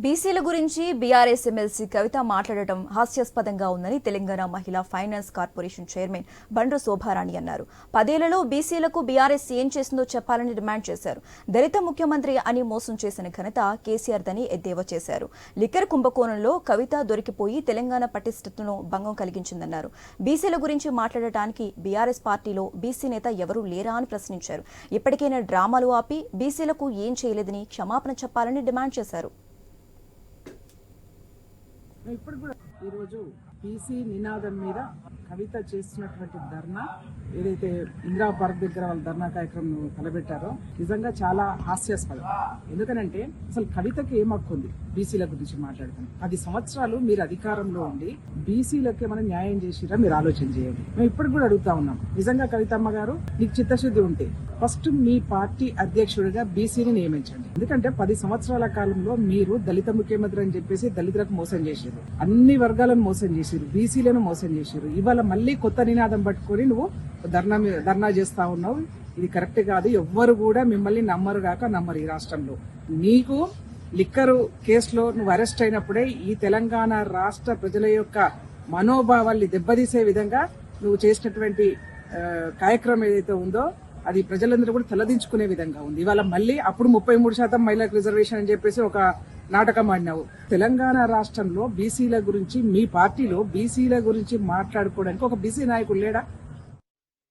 బీసీల గురించి BRS MLC కవిత మాట్లాడటం హాస్యాస్పదంగా ఉందని Telangana Mahila finance corporation chairman Bandru Shobharani అన్నారు. పదేళ్ళలో బీసీలకు బీఆర్ఎస్ ఏం చేసిందో చెప్పాలని డిమాండ్ చేశారు. దళిత ముఖ్యమంత్రి అని మోసం చేసిన ఘనత కేసీఆర్ దని ఎద్దేవా చేశారు. లిక్కర్ కుంభకోణంలో కవిత దొరికిపోయి తెలంగాణ పటిష్టతను భంగం కలిగించిందన్నారు. బీసీల గురించి మాట్లాడటానికి బీఆర్ఎస్ పార్టీలో బీసీ నేత ఎవరూ లేరా అని ప్రశ్నించారు. ఇప్పటికైనా డ్రామాలు ఆపి బీసీలకు ఏం చేయలేదని క్షమాపణ చెప్పాలని డిమాండ్ చేశారు. ఇప్పుడు కూడా ఈరోజు పీసీ నినాదం మీద కవిత చేస్తున్నటువంటి ధర్నా ఏదైతే ఇందిరా పార్క్ దగ్గర వాళ్ళ ధర్నా కార్యక్రమం తలబెట్టారో నిజంగా చాలా హాస్యాస్పదం. ఎందుకనంటే అసలు కవితకి ఏం బీసీల గురించి మాట్లాడతాను పది సంవత్సరాలు మీరు అధికారంలో ఉండి బీసీలకు ఏమైనా న్యాయం చేసిరా? మీరు ఆలోచన చేయండి. మేము ఇప్పుడు కూడా అడుగుతా ఉన్నాం. నిజంగా కవితమ్మ గారు నీకు చిత్తశుద్ధి ఉంటే ఫస్ట్ మీ పార్టీ అధ్యక్షుడిగా బీసీని నియమించండి. ఎందుకంటే పది సంవత్సరాల కాలంలో మీరు దళిత ముఖ్యమంత్రి అని చెప్పేసి దళితులకు మోసం చేశారు. అన్ని వర్గాలను మోసం చేశారు. బీసీలను మోసం చేశారు. ఇవాళ మళ్ళీ కొత్త నినాదం పట్టుకొని నువ్వు ధర్నా ధర్నా చేస్తా ఉన్నావు. ఇది కరెక్ట్ కాదు. ఎవ్వరు కూడా మిమ్మల్ని నమ్మరు కాక నమ్మరు ఈ రాష్ట్రంలో. నీకు లిక్కరు కేసులో నువ్వు అరెస్ట్ అయినప్పుడే ఈ తెలంగాణ రాష్ట్ర ప్రజల యొక్క మనోభావాల్ని దెబ్బతీసే విధంగా నువ్వు చేసినటువంటి కార్యక్రమం ఏదైతే ఉందో అది ప్రజలందరూ కూడా తలదించుకునే విధంగా ఉంది. ఇవాళ మళ్ళీ అప్పుడు ముప్పై మూడు శాతం మహిళలకు రిజర్వేషన్ అని చెప్పేసి ఒక నాటకం ఆడినావు. తెలంగాణ రాష్ట్రంలో బీసీల గురించి మీ పార్టీలో బీసీల గురించి మాట్లాడుకోవడానికి ఒక బీసీ నాయకుడు లేడా?